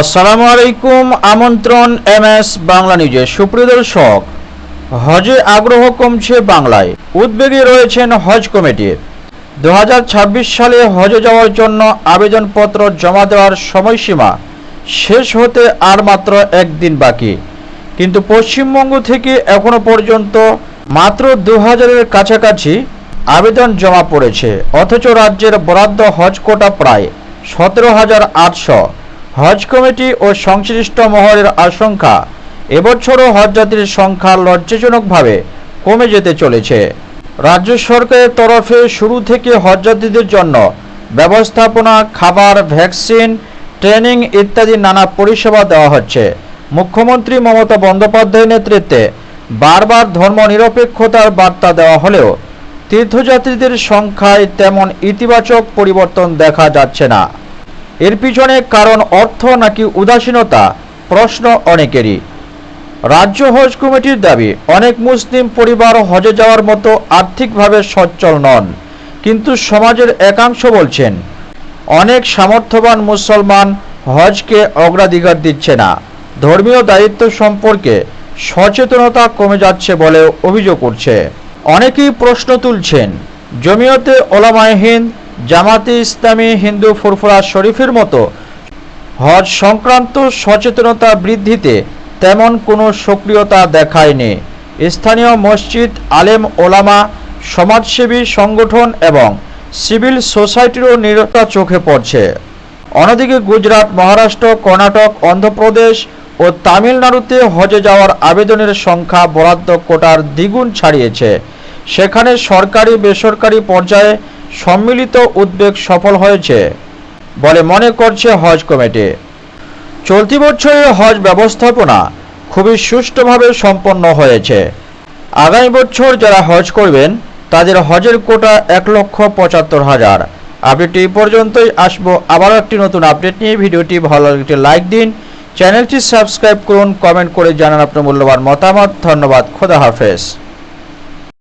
আসসালামু আলাইকুম, আমন্ত্রণ এম এস বাংলা নিউজে সুপ্রিয় দর্শক। হজে আগ্রহ কমছে বাংলায়। উদ্বেগে রয়েছেন হজ কমিটি। দু হাজার ছাব্বিশ সালে হজে যাওয়ার জন্য আবেদনপত্র জমা দেওয়ার সময়সীমা শেষ হতে আর মাত্র একদিন বাকি। কিন্তু পশ্চিমবঙ্গ থেকে এখনও পর্যন্ত মাত্র দু হাজারের কাছাকাছি আবেদন জমা পড়েছে। অথচ রাজ্যের বরাদ্দ হজ কোটা প্রায় সতেরো হাজার আটশো। হজ কমিটি ও সংশ্লিষ্ট মহলের আশঙ্কা, এবছরও হজযাত্রীর সংখ্যা লজ্জাজনকভাবে কমে যেতে চলেছে। রাজ্য সরকারের তরফে শুরু থেকে হজযাত্রীদের জন্য ব্যবস্থাপনা, খাবার, ভ্যাকসিন, ট্রেনিং ইত্যাদি নানা পরিষেবা দেওয়া হচ্ছে। মুখ্যমন্ত্রী মমতা বন্দ্যোপাধ্যায়ের নেতৃত্বে বারবার ধর্মনিরপেক্ষতার বার্তা দেওয়া হলেও তীর্থযাত্রীদের সংখ্যায় তেমন ইতিবাচক পরিবর্তন দেখা যাচ্ছে না। এর পিছনে কারণ অর্থ নাকি উদাসীনতা? প্রশ্ন অনেকেরই। রাজ্য হজ কমিটির দাবি, অনেক মুসলিম পরিবার হজে যাওয়ার মতো আর্থিকভাবে সচ্ছল নন, কিন্তু সমাজের একাংশ বলছেন, অনেক সামর্থ্যবান মুসলমান হজকে অগ্রাধিকার দিচ্ছে না। ধর্মীয় দায়িত্ব সম্পর্কে সচেতনতা কমে যাচ্ছে বলে অভিযোগ করছে অনেকেই প্রশ্ন তুলছেন, জমিয়তে ওলামায়ে হিন্দ জামাতে ইসলামী হিন্দু ফুরফুরা শরীফের মতো হজ সংক্রান্ত সচেতনতা বৃদ্ধিতে তেমন কোনো সক্রিয়তা দেখায়নি। স্থানীয় মসজিদ, আলেম ওলামা, সমাজসেবী সংগঠন এবং সিভিল সোসাইটিরও নিরতা চোখে পড়ছে। অন্যদিকে গুজরাট, মহারাষ্ট্র, কর্ণাটক, অন্ধ্রপ্রদেশ ও তামিলনাড়ুতে হজে যাওয়ার আবেদনের সংখ্যা বরাদ্দ কোটার দ্বিগুণ ছাড়িয়েছে। সেখানে সরকারি বেসরকারি পর্যায়ে সম্মিলিত উদ্যোগ সফল হয়েছে বলে মনে করছে হজ কমিটি। চলতি বছরের হজ ব্যবস্থাপনা খুবই সুষ্ঠুভাবে সম্পন্ন হয়েছে। আগামী বছর যারা হজ করবেন, তাদের হজের কোটা এক লক্ষ পঁচাত্তর হাজার। আপডেটটি পর্যন্তই। আসব আবারও একটি নতুন আপডেট নিয়ে। ভিডিওটি ভালো লাগলে একটি লাইক দিন। চ্যানেলটি সাবস্ক্রাইব করুন, কমেন্ট করে জানান আপনার মূল্যবান মতামত। ধন্যবাদ। খোদা হাফেজ।